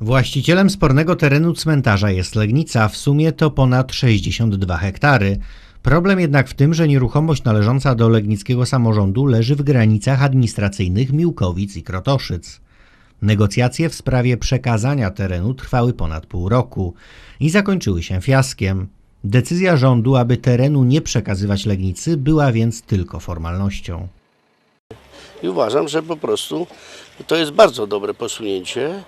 Właścicielem spornego terenu cmentarza jest Legnica, w sumie to ponad 62 hektary. Problem jednak w tym, że nieruchomość należąca do legnickiego samorządu leży w granicach administracyjnych Miłkowic i Krotoszyc. Negocjacje w sprawie przekazania terenu trwały ponad pół roku i zakończyły się fiaskiem. Decyzja rządu, aby terenu nie przekazywać Legnicy, była więc tylko formalnością. I uważam, że po prostu to jest bardzo dobre posunięcie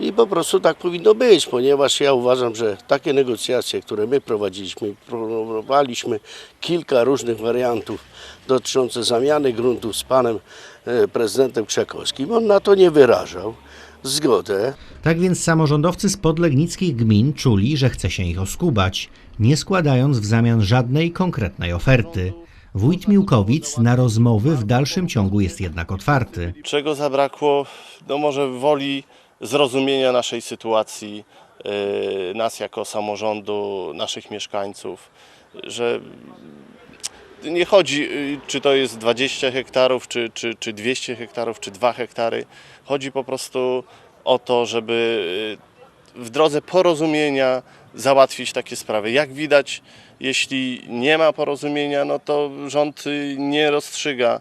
i po prostu tak powinno być, ponieważ ja uważam, że takie negocjacje, które my prowadziliśmy, próbowaliśmy kilka różnych wariantów dotyczących zamiany gruntów z panem e, prezydentem Krzekowskim, on na to nie wyrażał zgodę. Tak więc samorządowcy z podlegnickich gmin czuli, że chce się ich oskubać, nie składając w zamian żadnej konkretnej oferty. Wójt Miłkowic na rozmowy w dalszym ciągu jest jednak otwarty. Czego zabrakło? No może woli zrozumienia naszej sytuacji, yy, nas jako samorządu, naszych mieszkańców, że nie chodzi, yy, czy to jest 20 hektarów, czy, czy, czy 200 hektarów, czy 2 hektary. Chodzi po prostu o to, żeby w drodze porozumienia załatwić takie sprawy. Jak widać, jeśli nie ma porozumienia, no to rząd y, nie rozstrzyga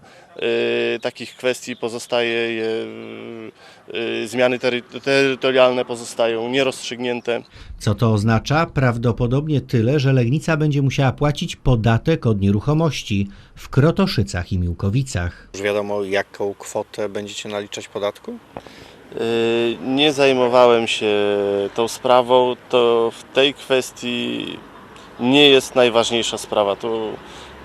y, takich kwestii, pozostaje je, y, y, zmiany tery- terytorialne pozostają nierozstrzygnięte. Co to oznacza? Prawdopodobnie tyle, że Legnica będzie musiała płacić podatek od nieruchomości w Krotoszycach i Miłkowicach. Już wiadomo, jaką kwotę będziecie naliczać podatku? Y, Nie zajmowałem się tą sprawą, to w tej kwestii nie jest najważniejsza sprawa. Tu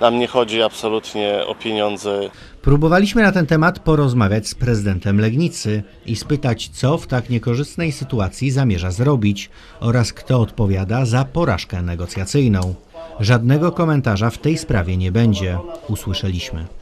nam nie chodzi absolutnie o pieniądze. Próbowaliśmy na ten temat porozmawiać z prezydentem Legnicy i spytać, co w tak niekorzystnej sytuacji zamierza zrobić oraz kto odpowiada za porażkę negocjacyjną. Żadnego komentarza w tej sprawie nie będzie, usłyszeliśmy.